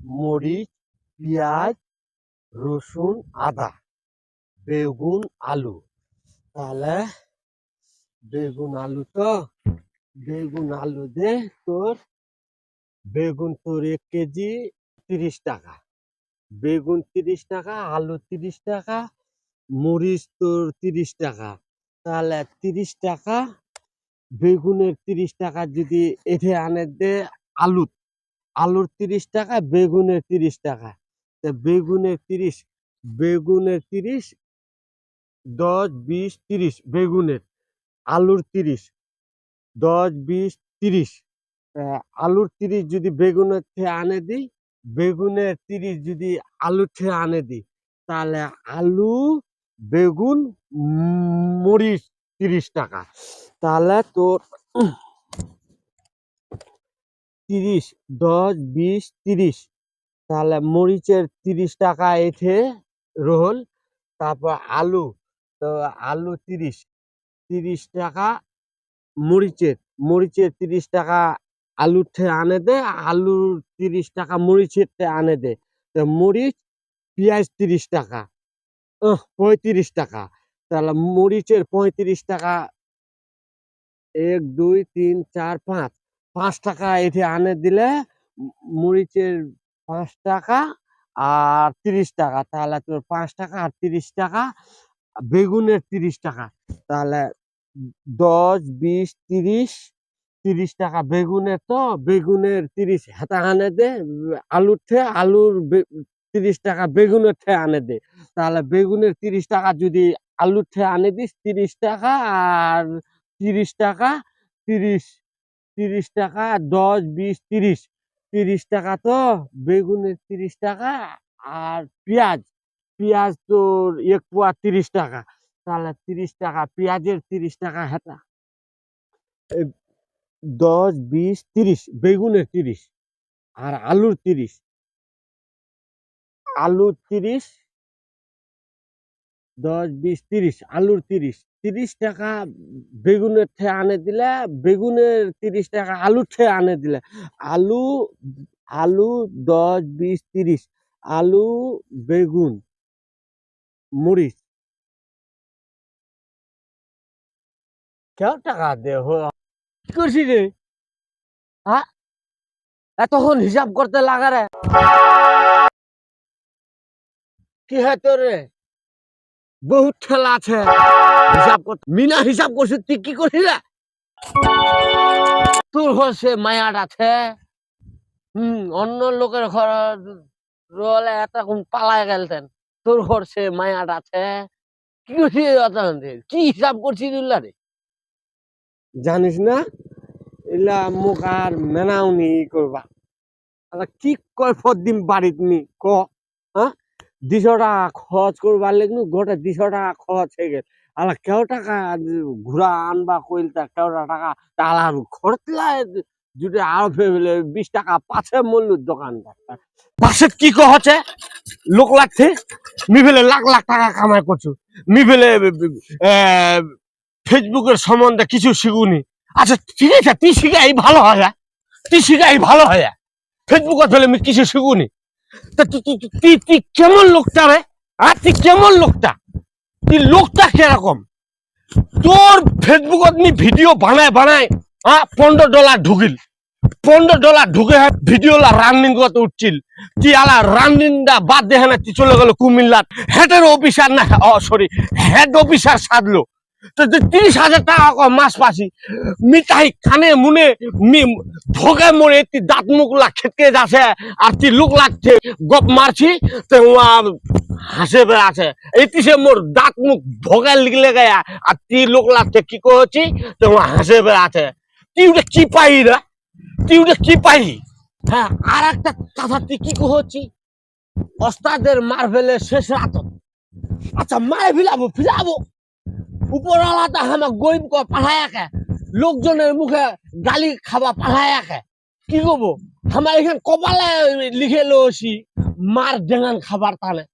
মরিচ, পেঁয়াজ, রসুন, আদা, বেগুন, আলু। তাহলে বেগুন আলু তো, বেগুন আলু দে তোর বেগুন তোর এক কেজি তিরিশ টাকা। বেগুন তিরিশ টাকা, আলু তিরিশ টাকা, মরিচ তোর তিরিশ টাকা। তাহলে তিরিশ টাকা, বেগুনের তিরিশ টাকা যদি এঠে আনে দে আলু আলুর তিরিশ টাকা, বেগুনের তিরিশ টাকা। তা বেগুনের তিরিশ বেগুনের তিরিশ, দশ, বিশ, তিরিশ, বেগুনের, আলুর তিরিশ, দশ, বিশ, তিরিশ। আলুর তিরিশ যদি বেগুনের থেকে আনে দিই, বেগুনের তিরিশ যদি আলুর থেকে আনে দিই, তাহলে আলু, বেগুন মরিচ তিরিশ টাকা। তাহলে তোর তিরিশ, দশ, বিশ, তিরিশ। তাহলে মরিচের তিরিশ টাকা এঠে রোল, তারপর আলু, তো আলু তিরিশ। তিরিশ টাকা মরিচের মরিচের তিরিশ টাকা আলুর থেকে আনে দে, আলুর তিরিশ টাকা মরিচের থেকে আনে দে। তো মরিচ পেঁয়াজ তিরিশ টাকা পঁয়ত্রিশ টাকা। তাহলে মরিচের পঁয়ত্রিশ টাকা, এক, দুই, তিন, চার, পাঁচ। পাঁচ টাকা এটি আনে দিলে মরিচের পাঁচ টাকা আর তিরিশ টাকা। তাহলে তোর পাঁচ টাকা আর তিরিশ টাকা, বেগুনের তিরিশ টাকা। তাহলে দশ, বিশ, তিরিশ তিরিশ টাকা বেগুনের তো, বেগুনের তিরিশ হাতা আনে দে, আলুর থেকে আলুর তিরিশ টাকা বেগুনের থেকে আনে দে। তাহলে বেগুনের তিরিশ টাকা যদি আলুর থেকে আনে দিস, তিরিশ টাকা আর তিরিশ টাকা, তিরিশ তিরিশ টাকা, দশ, বিশ, তিরিশ। তিরিশ টাকা তো বেগুনের তিরিশ টাকা আর পেঁয়াজ। পেঁয়াজ তোর এক পোয়া তিরিশ টাকা। তাহলে তিরিশ টাকা, পেঁয়াজের তিরিশ টাকা হেতা। দশ, বিশ, তিরিশ, বেগুনের তিরিশ আর আলুর তিরিশ। আলুর তিরিশ, দশ, বিশ, তিরিশ, আলুর তিরিশ। তিরিশ টাকা বেগুনের ঠে আনে দিলে, বেগুনের তিরিশ টাকা আলুর ঠে আনে দিলে। আলু আলু দশ, বিশ, তিরিশ। আলু, বেগুন, মরিচ। কেউ টাকা দে কি করছি রে? হ্যাঁ এতক্ষণ হিসাব করতে লাগা রে কি হয় তোর রে বহুত ঠেলা আছে মিনা হিসাব তুই কি তোর হচ্ছে আছে। হম, অন্য লোকের ঘর পালায় গেলতেন। তোর ঘর সে আছে। কি কি হিসাব রে? জানিস না এলা মুখ আর মেনাওনি ই করবা। কি কয় ফদিম বাড়িত নি? ক হ্যাঁ? দুশো টাকা খরচ করবার লেগনু, গোটা দুশো টাকা খরচ হয়ে গেল আলা কেউ টাকা ঘুরা আনবা কইল কেউ টাকা তালা খরচ লাই যদি আরও ফেলে বিশ টাকা পাছে মূল্য দোকানদার পাশে কি কহছে লোক লাগছে মি ফেলে লাখ লাখ টাকা কামাই করছ মি ফেলে ফেসবুকের সম্বন্ধে কিছু শিখুনি। আচ্ছা ঠিক আছে তুই শিখাই ভালো হয় হ্যাঁ? তুই শিখাই ভালো হয় হ্যাঁ? ফেসবুকে ফেলে আমি কিছু শিখুনি। তা তুই তুই- তুই- তুই তুই কেমন লোকটা রে? আর তুই কেমন লোকটা? তুই লোকটা কীরকম? তোর ফেসবুকত নি ভিডিও বানায় বানায় হ্যাঁ পনেরো ডলার ঢুকিল। পনেরো ডলার ঢুকে ভিডিও রানিং কত উঠছিল। তুই আলা রানিংটা বাদ দেখে না তুই চলে গেল কুমিল্লার হেডের অফিসার না সরি হেড অফিসার সাধলো। তো তিরিশ হাজার টাকা মাস পাসি, মিঠাই কানে মুনে ভোগে মরে তুই দাঁত মুখ লাগ খেতকে যাচ্ছে, আর তুই লুক লাগছে, গপ মারছি হাসে বেড়ে আছে এইতিসে মোর দাঁত মুখ ভোগে লিখলে গায়া আর তুই লোক লাগছে কি করছি তো হাসে বেড়ে আছে তুই ওটা কি পাই রে? তুই ওটা কি পাই? হ্যাঁ আর একটা কথা, তুই কি করছি অস্তাদের মার ফেলে শেষ রাত আচ্ছা মারে ফিলাবো ফিলাবো। উপরওয়ালাটা আমার গরিব ক পাঠায়াকে লোকজনের মুখে গালি খাবা পাঠায়াকে কি করব? আমার এখানে কপালে লিখে লছি মার ডেঙান খাবার তানে।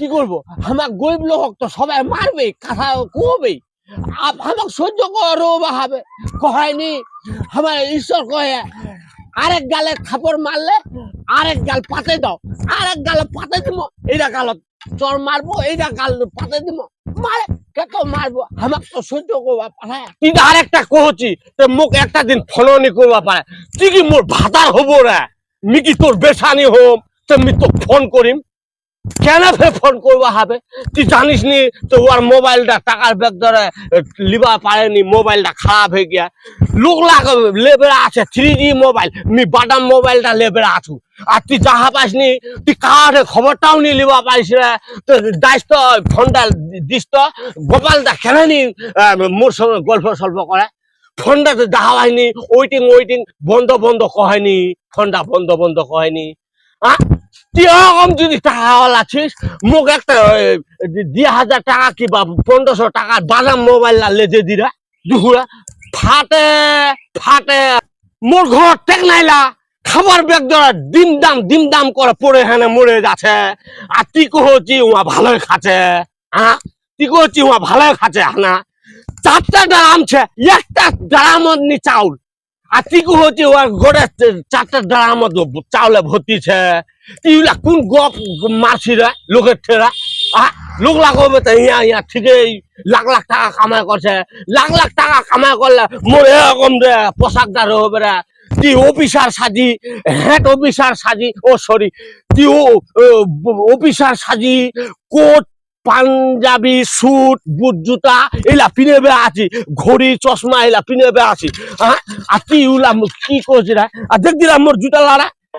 কি করব? আমার গরিব লোক তো সবাই মারবে কথা কবে আমাকে সহ্য করো বা হবে কহায়নি, আমার ঈশ্বর কহে, আরেক গালে থাপড় মারলে আরেক গাল পাতে দাও। আরেক গাল পাতে দিব এইটা গাল চর মারবো এইটা গাল পাতে দিব মারে, কত মারবো? আমাক তো সহ্য করবা পারে। তুই তো আরেকটা কহছি তো মোক একটা দিন ফলনি করবা পারে। তুই কি মোর ভাতার হব রে? মি কি তোর বেসানি হোম? তো আমি তো ফোন করিম। কেন ফে ফোন করবা হবে তুই জানিস নি তো ওর মোবাইলটা টাকার ব্যাগ ধরে লিবা পারেনি, মোবাইলটা খারাপ হয়ে গিয়া। লোক লাগ, লেবেরা আছে থ্রি জি মোবাইল, মি বাদাম মোবাইলটা লেবেরা আছু। আর তুই যাহা পাসনি তুই কাহারে খবরটাও নি লিবা পাইস রে? তো তো ফোনটা দিস তো। গোপালটা কেন নি মোর সঙ্গে গল্প সল্প করে? ফোনটা তো দেখা হয়নি ওয়েটিং ওয়েটিং বন্ধ বন্ধ কহেনি ফোনটা বন্ধ বন্ধ কহেনি হ্যাঁ আছিস মোক একটা হাজার টাকা পনেরোশো মোবাইল ফাটে ফাটে। ঘর টেক নাইলা। খাবার ব্যাগ ধরা ডিম দাম ডিম দাম করে পড়ে হেনে মরে যাচ্ছে। আর তুই কহছি উহা ভালোই খাচ্ছে। হ্যাঁ তুই কহছি উহা ভালোই খাচ্ছে, হানা। চারটা ড্রাম ছে, একটা ড্রাম নি চাউল। আর তুই কহছি উহা গোড়ে চারটা ড্রাম চাউলে ভর্তিছে তুইলা কোন গপ মারছি রে লোকের ঠেরা। লোক লাগাবে তো ইয়া ইয়া, ঠিকই। লাখ লাখ টাকা কামাই করছে। লাখ লাখ টাকা কামাই করলে মোর এরকম রে পোশাকদার হবে রে। তুই অফিসার সাজি, হেড অফিসার সাজি, ও সরি তুই অফিসার সাজি, কোট, পাঞ্জাবি, স্যুট, বুট, জুতা, এলা পিনে বে আছি। ঘড়ি, চশমা, এলা পিনে বে আছি। হ্যাঁ আর তুই উলা কি করছিস রে? আর দেখ দিলাম মোর জুতা লাড়া।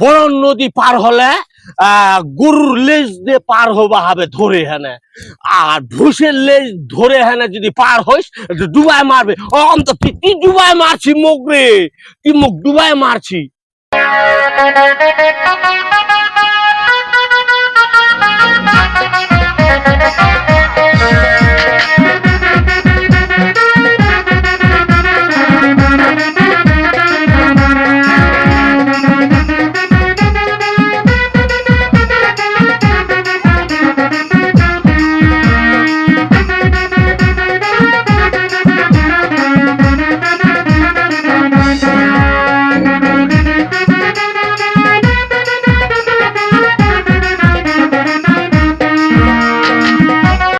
বরণ নদী পার হলে গরুর লেজ দিয়ে পার হবা হবে ধরে হেনে। আর ভুসের লেজ ধরে হেনে যদি পার হইস ডুবাই মারবে। অম তো তুই ডুবাই মারছি মুখ রে? তুই মুখ ডুবাই মারছি?